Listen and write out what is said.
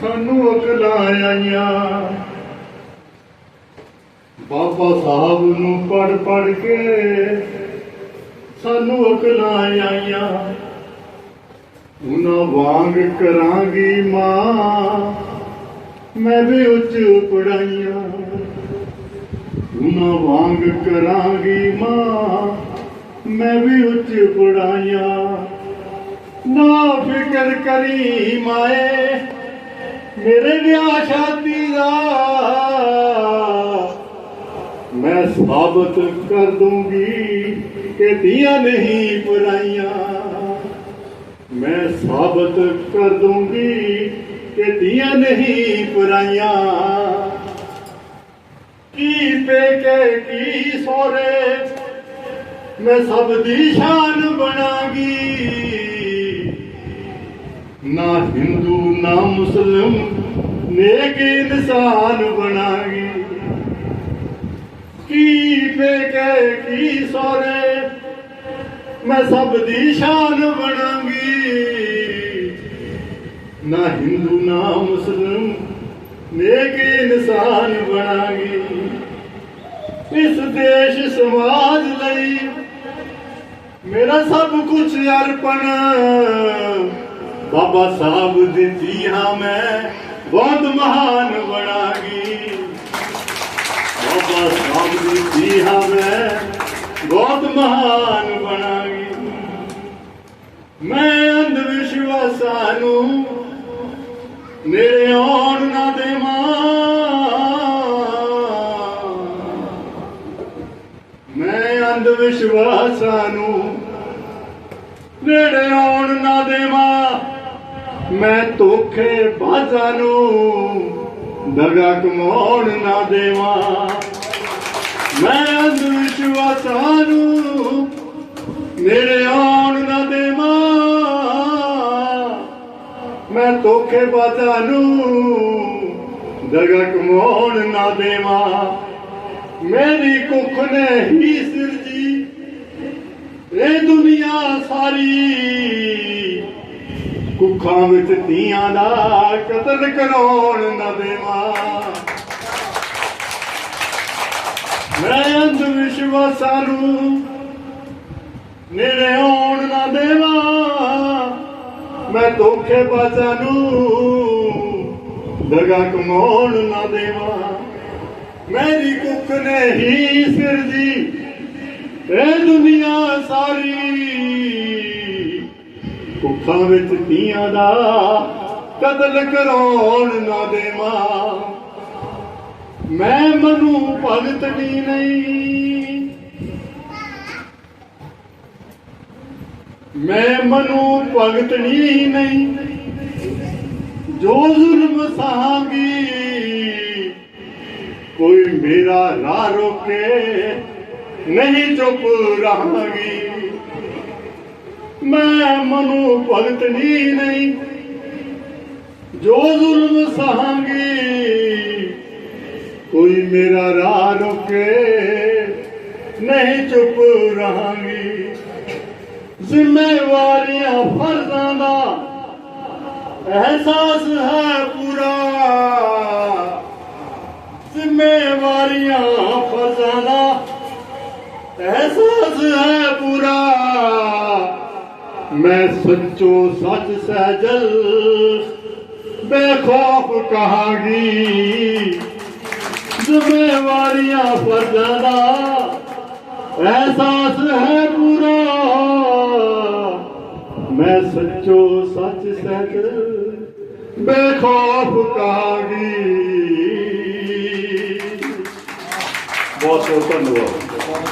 ਸਾਨੂੰ ਅਕਲਾਂ ਆਈਆਂ। ਬਾਬਾ ਸਾਹਿਬ ਨੂੰ ਪੜ ਪੜ ਕੇ ਸਾਨੂੰ ਅਕਲਾਂ ਆਈਆਂ। ਉਹਨਾਂ ਵਾਂਗ ਕਰਾਂਗੀ ਮਾਂ, ਮੈਂ ਵੀ ਉੱਚ ਪੜਾਈਆਂ ਉਹਨਾਂ ਵਾਂਗ ਕਰਾਂਗੀ ਮਾਂ, ਮੈਂ ਵੀ ਉੱਚ ਪੜਾਈਆਂ ਨਾ ਫਿਕਰ ਕਰੀ ਮਾਏ ਮੇਰੇ ਵਿਆਹ ਸ਼ਾਦੀ ਦਾ ਮੈਂ ਸਾਬਤ ਕਰ ਦੂੰਗੀ ਕਿ ਧੀਆਂ ਨਹੀਂ ਪੁਰਾਈਆਂ। ਮੈਂ ਸਾਬਤ ਕਰ ਦੂੰਗੀ ਕਿ ਧੀਆਂ ਨਹੀਂ ਪੁਰਾਈਆਂ। ਕੀ ਪੇਕੇ, ਕੀ ਸੋਰੇ ਮੈਂ ਸਭ ਦੀ ਸ਼ਾਨ ਬਣਾਗੀ। ਨਾ ਹਿੰਦੂ, ਨਾ ਮੁਸਲਮ ਨੇਕ ਇਨਸਾਨ ਬਣਾਗੀ ਕੀ ਬੇਕੇ ਕੀ ਸੋਰੇ ਮੈਂ ਸਭ ਦੀ ਸ਼ਾਨ ਬਣਾਗੀ। ਨਾ ਹਿੰਦੂ, ਨਾ ਮੁਸਲਮ ਨੇਕ ਇਨਸਾਨ ਬਣਾਗੀ? ਇਸ ਦੇਸ਼ ਸਮਾਜ ਲਈ ਮੇਰਾ ਸਭ ਕੁਝ ਅਰਪਣ। ਬਾਬਾ ਸਾਹਿਬ ਦਿੱਤੀ ਹਾਂ ਮੈਂ ਬਹੁਤ ਮਹਾਨ ਬਣਾਗੀ। ਬਾਬਾ ਸਾਹਿਬ ਦਿੱਤੀ ਹਾਂ ਮੈਂ ਬਹੁਤ ਮਹਾਨ ਬਣਾਗੀ। ਮੈਂ ਅੰਧ ਵਿਸ਼ਵਾਸਾਂ ਨੂੰ ਮੇਰੇ ਆਉਣ ਨਾ ਦੇਵਾਂ। ਮੈਂ ਅੰਧ ਵਿਸ਼ਵਾਸਾਂ ਨੂੰ ਨੇੜੇ ਆਉਣ ਨਾ ਦੇਵਾਂ। ਮੈਂ ਧੋਖੇ ਬਾਜ਼ਾਂ ਨੂੰ ਦਗਾ ਕਮਾਉਣ ਨਾ ਦੇਵਾਂ। ਮੈਂ ਅੰਧ ਵਿਸ਼ਵਾਸਾਂ ਨੂੰ ਨੇੜੇ ਆਉਣ ਨਾ ਦੇਵਾਂ। ਮੈਂ ਧੋਖੇ ਬਾਜ਼ਾਂ ਨੂੰ ਦਗਾ ਕਮਾਉਣ ਨਾ ਦੇਵਾਂ। ਮੇਰੀ ਕੁੱਖ ਨੇ ਹੀ ਸਿਰਜੀ ਇਹ ਦੁਨੀਆ ਸਾਰੀ ਕੁੱਖਾਂ ਵਿੱਚ ਧੀਆਂ ਦਾ ਕਤਲ ਕਰਾਉਣ ਨਾ ਦੇਵਾਂ। ਮੈਂ ਅੰਧ ਵਿਸ਼ਵਾਸਾਂ ਨੂੰ ਨੇੜੇ ਆਉਣ ਨਾ ਦੇਵਾਂ। ਮੈਂ ਧੋਖੇ ਬਾਜ਼ਾਂ ਨੂੰ ਦਗਾ ਕਮਾਉਣ ਨਾ ਦੇਵਾਂ। ਮੇਰੀ ਕੁੱਖ ਨੇ ਹੀ ਸਿਰਜੀ, ਇਹ ਦੁਨੀਆ ਸਾਰੀ ਕੁੱਖਾਂ ਵਿੱਚ ਧੀਆਂ ਦਾ ਕਤਲ ਕਰਾਉਣ ਨਾ ਦੇਵਾਂ। ਮੈਂ ਮਨੂ ਭਗਤ ਦੀ ਨਹੀਂ। ਮੈਂ ਮਨੂ ਭਗਤ ਦੀ ਨਹੀਂ। ਜੋ ਜ਼ੁਲਮ ਸਾਂਗੀ, ਕੋਈ ਮੇਰਾ ਰਾਹ ਰੋਕੇ, ਨਹੀਂ ਚੁੱਪ ਰਹਾਂਗੀ। ਮੈਂ ਮਨੂ ਭਗਤ ਨਹੀਂ। ਜੋ ਜ਼ੁਲਮ ਸਹਾਂਗੀ, ਕੋਈ ਮੇਰਾ ਰਾਹ ਰੋਕੇ, ਨਹੀਂ ਚੁੱਪ ਰਹਾਂਗੀ। ਜ਼ਿੰਮੇਵਾਰੀਆਂ ਫਰਜ਼ਾਂ ਦਾ ਅਹਿਸਾਸ ਹੈ ਪੂਰਾ। ਜ਼ਿੰਮੇਵਾਰੀਆਂ ਫਰਜ਼ਾਂ ਦਾ ਅਹਿਸਾਸ ਹੈ ਪੂਰਾ। ਮੈਂ ਸੱਚੋ ਸੱਚ ਸਹਿਜਲ ਬੇਖੌਫ ਕਹਾਂਗੀ ਜ਼ਿੰਮੇਵਾਰੀਆਂ ਫਰਜ਼ਾਂ ਦਾ ਅਹਿਸਾਸ ਹੈ ਪੂਰਾ ਮੈਂ ਸੱਚੋ ਸੱਚ ਸਹਿਜਲ ਬੇਖੌਫ ਕਹਾਂਗੀ ਬਹੁਤ ਬਹੁਤ ਧੰਨਵਾਦ